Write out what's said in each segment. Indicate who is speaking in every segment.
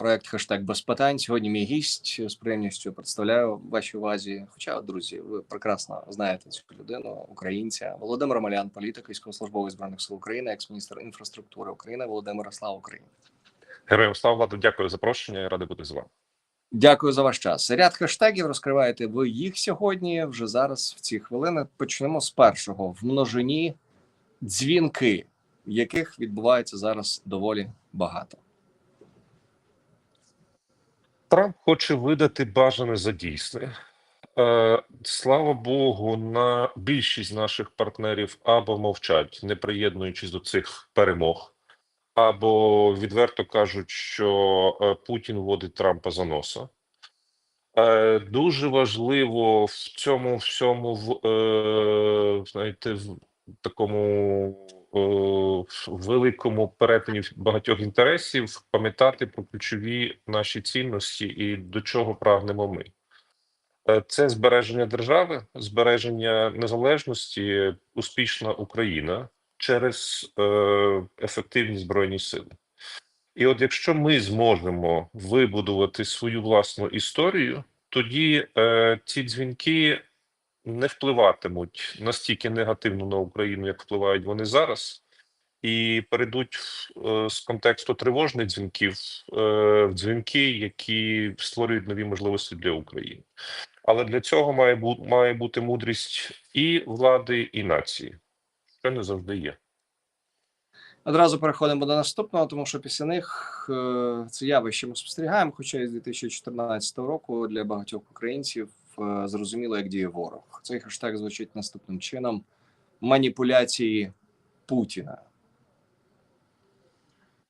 Speaker 1: проект хештег без питань. Сьогодні мій гість з приємністю представляю вашій увазі. Хоча, друзі, ви прекрасно знаєте цю людину, українця Володимир Малян, політик, військовослужбовець збройних сил України, екс-міністр інфраструктури України. Володимир, слава Україні.
Speaker 2: Героям слава владу, дякую за запрошення. Радий бути з вами.
Speaker 1: Дякую за ваш час. Ряд хештегів розкриваєте ви їх сьогодні. Вже зараз в ці хвилини почнемо з першого в множині дзвінки, яких відбувається зараз доволі багато.
Speaker 2: Трамп хоче видати бажане за дійсне. Е, слава Богу, на більшість наших партнерів або мовчать, не приєднуючись до цих перемог, або відверто кажуть, що е, Путін водить Трампа за носа. Е, дуже важливо в цьому всьому в знаєте, в такому е, великому перетині багатьох інтересів пам'ятати про ключові наші цінності і до чого прагнемо ми. Е, Це збереження держави, збереження незалежності, успішна Україна через е, ефективні збройні сили. І от якщо ми зможемо вибудувати свою власну історію, тоді е, ці дзвінки не впливатимуть настільки негативно на Україну, як впливають вони зараз, і перейдуть е, з контексту тривожних дзвінків е, в дзвінки, які створюють нові можливості для України. Але для цього має бути має бути мудрість і влади, і нації, що не завжди є.
Speaker 1: Одразу переходимо до наступного, тому що після них е, це явище ми спостерігаємо. Хоча із 2014 року для багатьох українців зрозуміло, як діє ворог. Цей хештег звучить наступним чином: маніпуляції Путіна.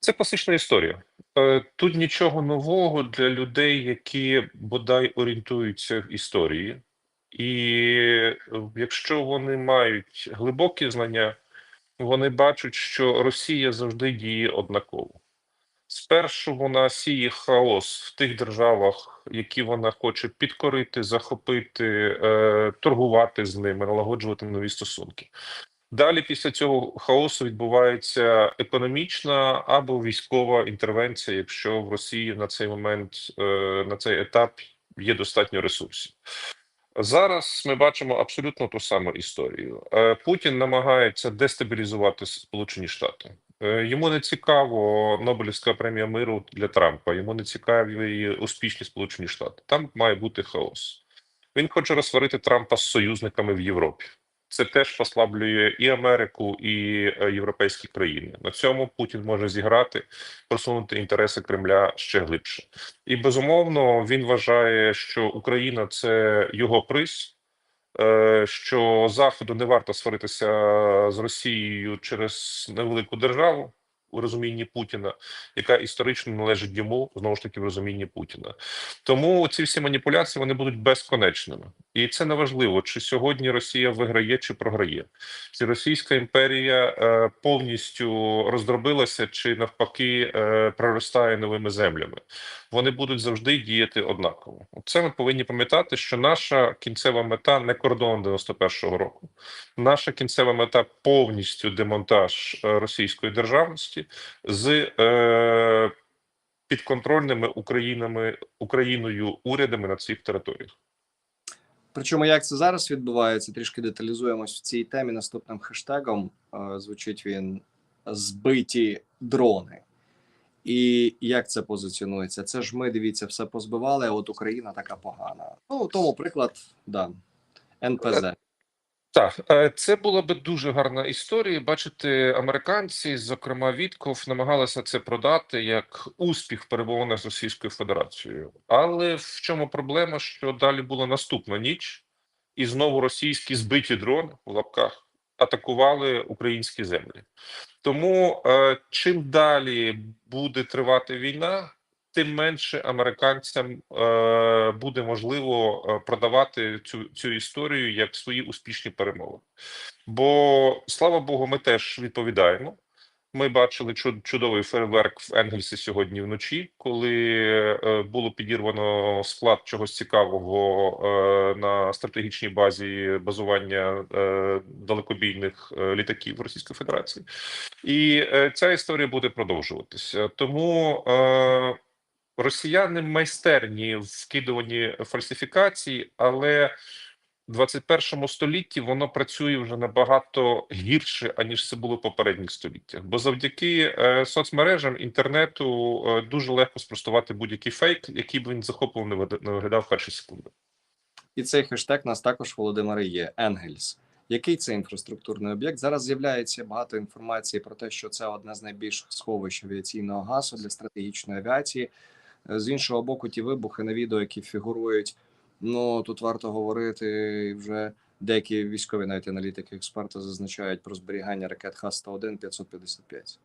Speaker 2: Це класична історія. Е, Тут нічого нового для людей, які бодай орієнтуються в історії, і е, якщо вони мають глибокі знання, вони бачать, що Росія завжди діє однаково. Спершу вона сіє хаос в тих державах, які вона хоче підкорити, захопити, е, торгувати з ними, налагоджувати нові стосунки. Далі, після цього хаосу, відбувається економічна або військова інтервенція, якщо в Росії на цей момент, е, на цей етап є достатньо ресурсів. Зараз ми бачимо абсолютно ту саму історію. Е, Путін намагається дестабілізувати Сполучені Штати. Е, Йому не цікаво Нобелівська премія миру для Трампа. Йому не цікаві успішні Сполучені Штати. Там має бути хаос. Він хоче розсварити Трампа з союзниками в Європі. Це теж послаблює і Америку, і е, європейські країни. На цьому Путін може зіграти, просунути інтереси Кремля ще глибше. І безумовно він вважає, що Україна це його приз, що Заходу не варто сваритися з Росією через невелику державу у розумінні Путіна, яка історично належить йому знову ж таки в розумінні Путіна. Тому ці всі маніпуляції вони будуть безконечними, і це не важливо, чи сьогодні Росія виграє чи програє, чи Російська імперія е, повністю роздробилася, чи навпаки е, проростає новими землями. Вони будуть завжди діяти однаково. Це ми повинні пам'ятати, що наша кінцева мета не кордон 91-го року. Наша кінцева мета повністю демонтаж е, російської державності з е, підконтрольними Українами Україною урядами на цих територіях.
Speaker 1: Причому як це зараз відбувається, трішки деталізуємось в цій темі наступним хештегом. Е, Звучить він збиті дрони. І як це позиціонується? Це ж ми дивіться, все позбивали, а от Україна така погана. Ну тому приклад, да, НПЗ.
Speaker 2: Так, е, це була би дуже гарна історія. Бачите, американці, зокрема Вітков, намагалися це продати як успіх в перемовинах з Російською Федерацією. Але в чому проблема? Що далі була наступна ніч, і знову російські збиті дрони в лапках атакували українські землі. Тому е, чим далі буде тривати війна, тим менше американцям е, буде можливо е, продавати цю, цю історію як свої успішні перемови. Бо слава Богу, ми теж відповідаємо. Ми бачили чуд- чудовий фейерверк в Енгельсі сьогодні вночі, коли е, було підірвано склад чогось цікавого е, на стратегічній базі базування далекобійних літаків Російської Федерації, і ця історія буде продовжуватися. Тому росіяни майстерні в вкидуванні фальсифікацій, але в 21 столітті воно працює вже набагато гірше, аніж це було в попередніх століттях. Бо завдяки е, соцмережам, інтернету е, дуже легко спростувати будь-який фейк, який б він захопливо не виглядав перші секунди.
Speaker 1: І цей хештег нас також Володимире є Енгельс. Який це інфраструктурний об'єкт? Зараз з'являється багато інформації про те, що це одне з найбільших сховищ авіаційного газу для стратегічної авіації. Е, З іншого боку, ті вибухи на відео, які фігурують. Ну тут варто говорити і вже деякі військові, навіть аналітики, експерти зазначають про зберігання ракет Х-101 555.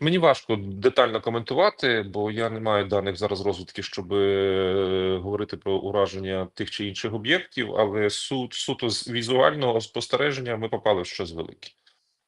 Speaker 2: Мені важко детально коментувати, бо я не маю даних зараз розвитки, щоб е, говорити про ураження тих чи інших об'єктів, але су, суто з візуального спостереження ми попали в щось велике.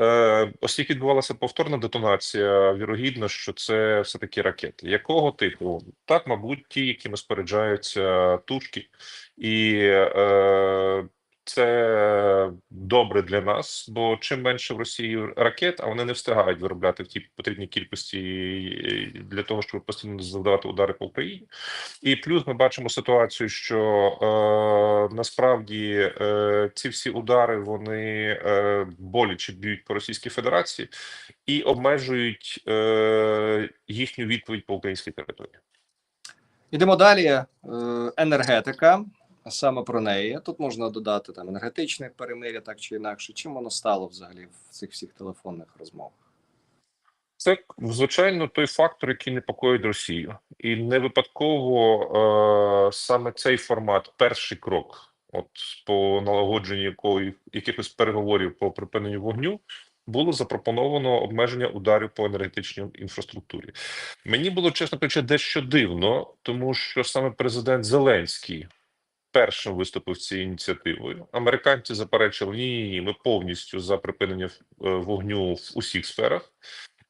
Speaker 2: Е, оскільки відбувалася повторна детонація, вірогідно, що це все таки ракети. Якого типу? Так, мабуть, ті, якими споряджаються тушки, і е, це добре для нас, бо чим менше в Росії ракет, а вони не встигають виробляти в тій потрібній кількості е, для того, щоб постійно завдавати удари по Україні. І плюс ми бачимо ситуацію, що е, насправді е, ці всі удари вони е, боляче б'ють по Російській Федерації і обмежують е, їхню відповідь по українській території.
Speaker 1: Ідемо далі. Е, Енергетика. Саме про неї тут можна додати там енергетичне перемиря, так чи інакше. Чим воно стало взагалі в цих всіх телефонних розмовах?
Speaker 2: Це звичайно той фактор, який непокоїть Росію, і не випадково е, саме цей формат, перший крок, от по налагодженню якої якихось переговорів по припиненню вогню, було запропоновано обмеження ударів по енергетичній інфраструктурі. Мені було чесно кажучи, дещо дивно, тому що саме президент Зеленський першим виступив цією ініціативою. Американці заперечили ні, ні, ні, ми повністю за припинення е, вогню в усіх сферах.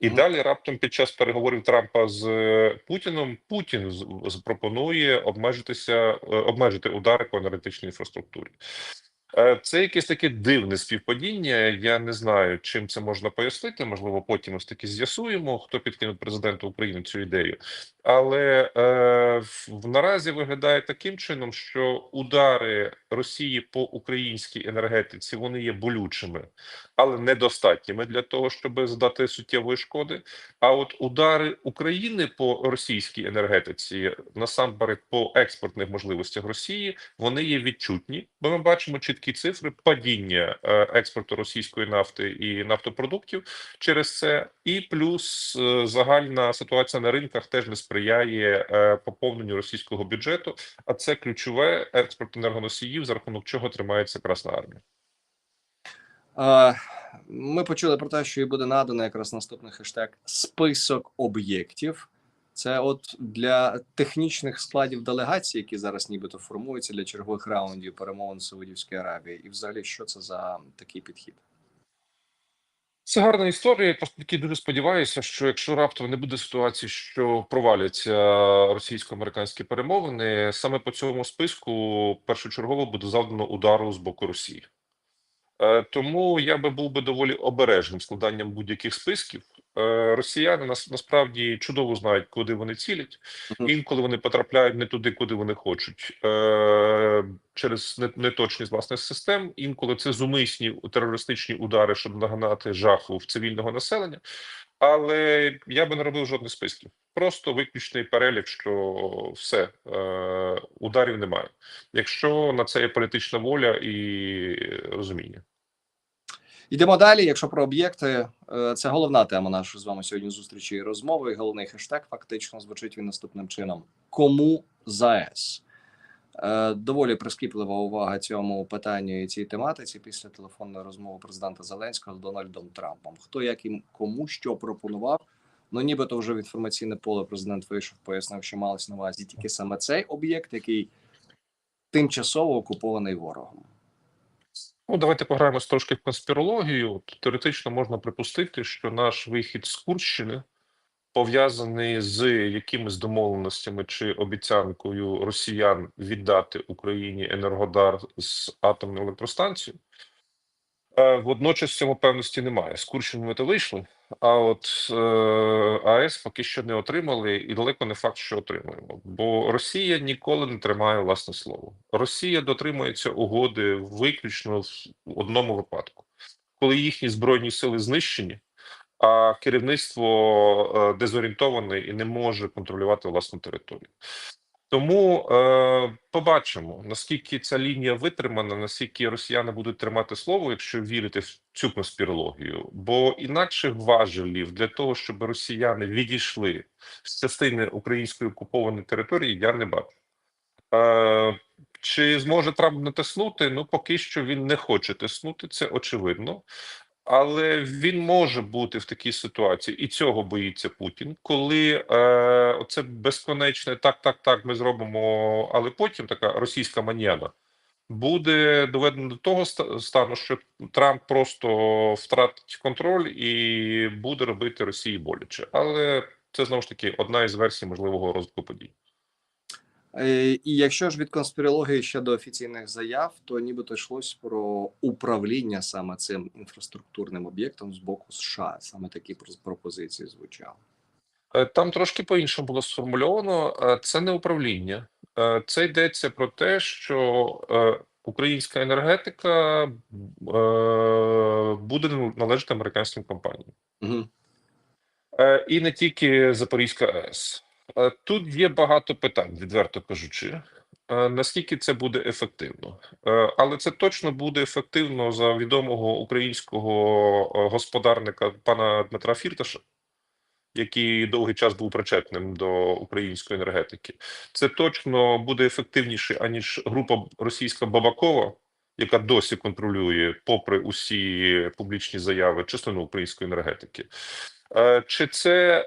Speaker 2: І
Speaker 1: Мгм.
Speaker 2: далі раптом під час переговорів Трампа з Путіном Путіним Путін запропонує обмежитися е, обмежити удари по енергетичній інфраструктурі. Е, Це якесь таке дивне співпадіння. Я не знаю, чим це можна пояснити. Можливо, потім ось таки з'ясуємо, хто підкинув президенту України цю ідею. Але е, наразі виглядає таким чином, що удари Росії по українській енергетиці вони є болючими, але недостатніми для того, щоб здати суттєвої шкоди. А от удари України по російській енергетиці, насамперед по експортних можливостях Росії, вони є відчутні, бо ми бачимо чіткі цифри падіння е, експорту російської нафти і нафтопродуктів через це, і плюс е, загальна ситуація на ринках теж не сприяє е, поповненню російського бюджету. А це ключове експорт енергоносіїв, за рахунок чого тримається Красна армія.
Speaker 1: Ми почули про те, що і буде надано якраз наступний хештег список об'єктів. Це от для технічних складів делегацій, які зараз нібито формуються для чергових раундів перемовин Саудівської Аравії, і взагалі, що це за такий підхід?
Speaker 2: Це гарна історія. Просто таки дуже сподіваюся, що якщо раптом не буде ситуації, що проваляться російсько-американські перемовини, саме по цьому списку першочергово буде завдано удару з боку Росії. Е, Тому я би був би доволі обережним складанням будь-яких списків. Е, Росіяни нас насправді чудово знають, куди вони цілять. Інколи вони потрапляють не туди, куди вони хочуть, е, через неточність власних систем. Інколи це зумисні терористичні удари, щоб нагнати жаху в цивільного населення. Але я би не робив жодних списків. Просто виключний перелік, що все ударів немає. Якщо на це є політична воля і розуміння.
Speaker 1: Йдемо далі. Якщо про об'єкти, е, це головна тема нашої з вами сьогодні зустрічі і розмови. І головний хештег фактично звучить він наступним чином: Кому ЗАЕС? Е, Доволі прискіплива увага цьому питанню і цій тематиці після телефонної розмови президента Зеленського з Дональдом Трампом. Хто як і кому що пропонував? Ну, нібито вже в інформаційне поле президент вийшов, пояснив, що малось на увазі тільки саме цей об'єкт, який тимчасово окупований ворогом.
Speaker 2: Ну, давайте пограємось трошки в конспірологію. Теоретично можна припустити, що наш вихід з Курщини пов'язаний з якимись домовленостями чи обіцянкою росіян віддати Україні енергодар з атомною електростанцією. Е, Водночас цього певності немає. З Курщини ми то вийшли. А от е, АЕС поки що не отримали, і далеко не факт, що отримуємо. Бо Росія ніколи не тримає власне слово. Росія дотримується угоди виключно в одному випадку, коли їхні збройні сили знищені, а керівництво е, дезорієнтоване і не може контролювати власну територію. Тому е, побачимо, наскільки ця лінія витримана, наскільки росіяни будуть тримати слово, якщо вірити в цю конспірологію. Бо інакших важелів для того, щоб росіяни відійшли з частини української окупованої території, я не бачу. Е, чи зможе Трамп натиснути? Ну, поки що він не хоче тиснути, це очевидно. Але він може бути в такій ситуації, і цього боїться Путін, коли е, оце безконечне так, так, так, ми зробимо, але потім така російська маньяна буде доведено до того стану, що Трамп просто втратить контроль і буде робити Росії боляче. Але це знову ж таки одна із версій можливого розвитку подій.
Speaker 1: Е, І якщо ж від конспірології ще до офіційних заяв, то нібито йшлось про управління саме цим інфраструктурним об'єктом з боку США. Саме такі пропозиції звучали.
Speaker 2: Е, Там трошки по-іншому було сформульовано. Е, Це не управління. Це йдеться про те, що українська енергетика буде належати американським компаніям.
Speaker 1: Угу.
Speaker 2: І не тільки Запорізька АЕС. Е, Тут є багато питань, відверто кажучи. Е, Наскільки це буде ефективно? Е, Але це точно буде ефективно за відомого українського господарника пана Дмитра Фірташа, який довгий час був причетним до української енергетики. Це точно буде ефективніше, аніж група російська Бабакова, яка досі контролює, попри усі публічні заяви, частину української енергетики. Чи це,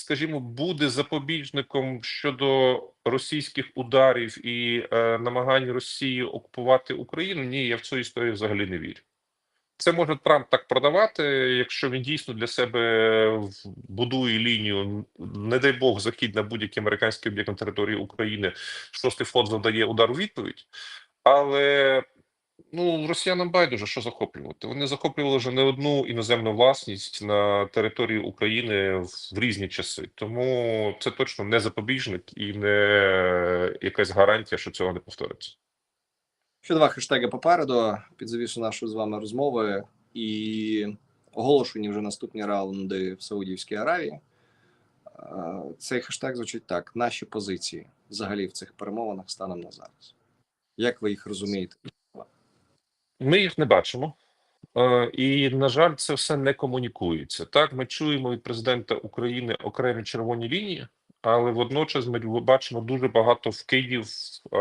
Speaker 2: скажімо, буде запобіжником щодо російських ударів і е, намагань Росії окупувати Україну? Ні, я в цю історію взагалі не вірю. Це може Трамп так продавати, якщо він дійсно для себе в- будує лінію, не дай Бог, захід на будь-який американський об'єкт на території України. Шостий флот завдає удар у відповідь. Але ну росіянам байдуже, що захоплювати. Вони захоплювали вже не одну іноземну власність на території України в, різні часи. Тому це точно не запобіжник і не якась гарантія, що цього не повториться.
Speaker 1: Ще два хештеги попереду під завісу нашої з вами розмови і оголошені вже наступні раунди в Саудівській Аравії. Цей хештег звучить так: наші позиції взагалі в цих перемовинах станом на зараз. Як ви їх розумієте?
Speaker 2: Ми їх не бачимо. Е, І, на жаль, це все не комунікується. Так, ми чуємо від президента України окремі червоні лінії, але водночас ми бачимо дуже багато вкидів е,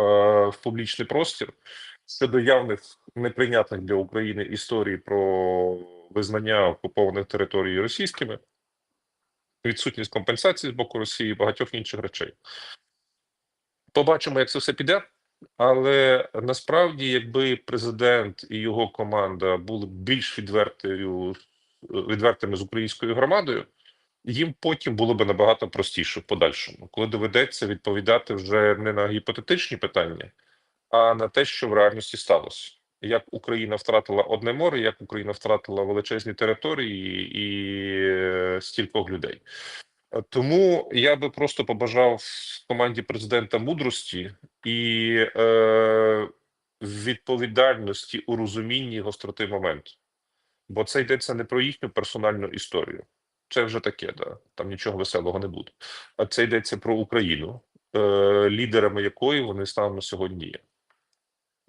Speaker 2: в публічний простір щодо явних неприйнятних для України історій про визнання окупованих територій російськими, відсутність компенсації з боку Росії і багатьох інших речей. Побачимо, як це все піде. Але насправді, якби президент і його команда були більш відвертою відвертими з українською громадою, їм потім було б набагато простіше в подальшому, коли доведеться відповідати вже не на гіпотетичні питання, а на те, що в реальності сталося. Як Україна втратила одне море, як Україна втратила величезні території і е, стількох людей. Е, Тому я би просто побажав команді президента мудрості і е, відповідальності у розумінні гостроти моменту. Бо це йдеться не про їхню персональну історію. Це вже таке, да. там нічого веселого не буде. А це йдеться про Україну, е, лідерами якої вони станом сьогодні є.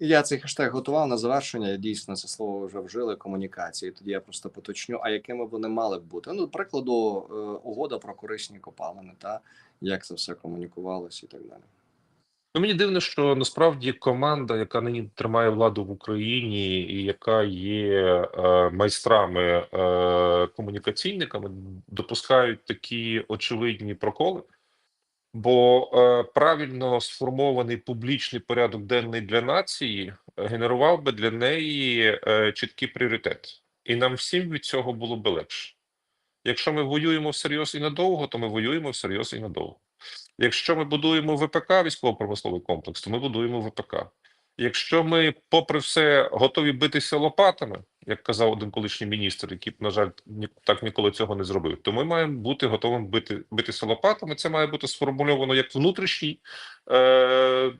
Speaker 1: Я цей хештег готував на завершення. Дійсно, це слово вже вжили комунікації. Тоді я просто поточню. А якими вони мали б бути? Ну, до прикладу, е, угода про корисні копалини, та як це все комунікувалося і так далі.
Speaker 2: Ну, мені дивно, що насправді команда, яка нині тримає владу в Україні, і яка є е, майстрами е, комунікаційниками, допускають такі очевидні проколи. Бо е, правильно сформований публічний порядок денний для нації е, генерував би для неї е, чіткий пріоритет, і нам всім від цього було би легше. Якщо ми воюємо всерйоз і надовго, то ми воюємо всерйоз і надовго. Якщо ми будуємо ВПК, військово-промисловий комплекс, то ми будуємо ВПК. Якщо ми, попри все, готові битися лопатами, як казав один колишній міністр, який, на жаль, так ніколи цього не зробив, то ми маємо бути готовими бити, битися лопатами. Це має бути сформульовано як внутрішній е, е,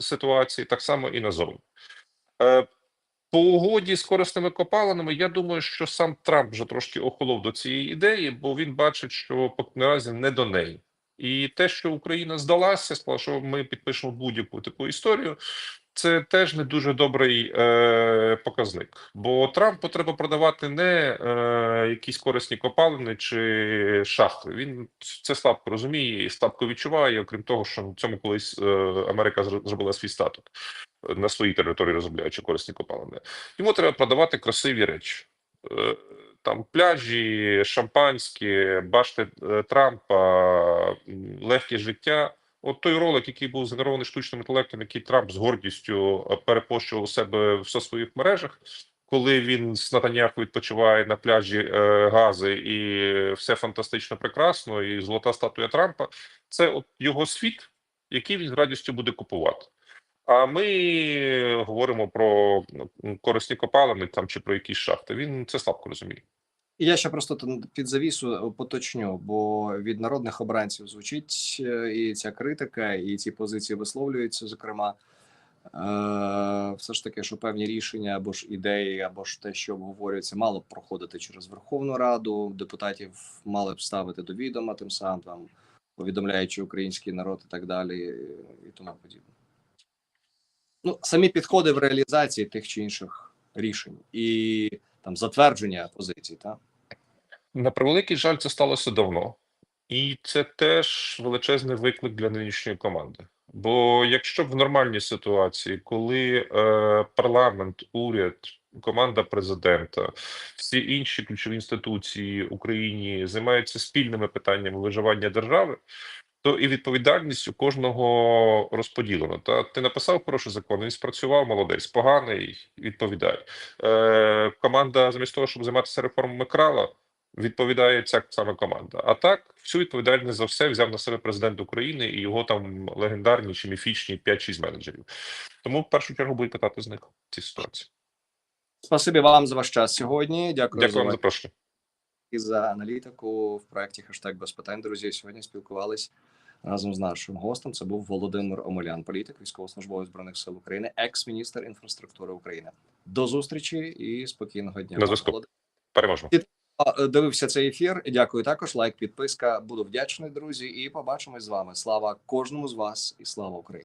Speaker 2: ситуації, так само і назовні. Е, по угоді з корисними копалинами, я думаю, що сам Трамп вже трошки охолов до цієї ідеї, бо він бачить, що наразі не до неї. І те, що Україна здалася, сказала, що ми підпишемо будь-яку таку історію, це теж не дуже добрий е, показник. Бо Трампу треба продавати не е, якісь корисні копалини чи шахти. Він це слабко розуміє і слабко відчуває. Окрім того, що на цьому колись е, Америка зробила свій статок е, на своїй території, розробляючи корисні копалини. Йому треба продавати красиві речі. Е, Там пляжі, шампанське, башти е, Трампа, легке життя. От той ролик, який був згенерований штучним інтелектом, який Трамп з гордістю е, перепощував у себе в соцсвоїх мережах, коли він з Натаняху відпочиває на пляжі е, Гази, і все фантастично прекрасно, і золота статуя Трампа, це от його світ, який він з радістю буде купувати. А ми говоримо про корисні копалини там чи про якісь шахти. Він це слабко розуміє.
Speaker 1: Я ще просто під завісу поточню, бо від народних обранців звучить е, і ця критика, і ці позиції висловлюються. Зокрема, е, все ж таки, що певні рішення або ж ідеї, або ж те, що обговорюється, мало б проходити через Верховну Раду. Депутатів мали б ставити до відома, тим самим там повідомляючи український народ і так далі, і тому подібне. Ну, самі підходи в реалізації тих чи інших рішень і там затвердження позицій, так?
Speaker 2: На превеликий жаль, це сталося давно, і це теж величезний виклик для нинішньої команди. Бо якщо б в нормальній ситуації, коли е, парламент, уряд, команда президента, всі інші ключові інституції Україні займаються спільними питаннями виживання держави, то і відповідальність у кожного розподілена. Та ти написав хороший закон, він спрацював, молодець, поганий, відповідай. Е, команда, замість того, щоб займатися реформами крала, відповідає ця саме команда. А так, всю відповідальність за все взяв на себе президент України і його там легендарні чи міфічні 5-6 менеджерів. Тому в першу чергу будуть питати з них ці ситуації.
Speaker 1: Спасибі вам за ваш час сьогодні. Дякую,
Speaker 2: Дякую вам
Speaker 1: за
Speaker 2: за запрошення.
Speaker 1: і за аналітику в проєкті хештег без питань. Друзі, сьогодні спілкувались разом з нашим гостем. Це був Володимир Омелян, політик, військовослужбовець збройних сил України, екс-міністр інфраструктури України. До зустрічі і спокійного дня.
Speaker 2: На зв'язку. Переможемо.
Speaker 1: Е, Дивився цей ефір. Дякую також. Лайк, підписка. Буду вдячний, друзі. І побачимось з вами. Слава кожному з вас і слава Україні.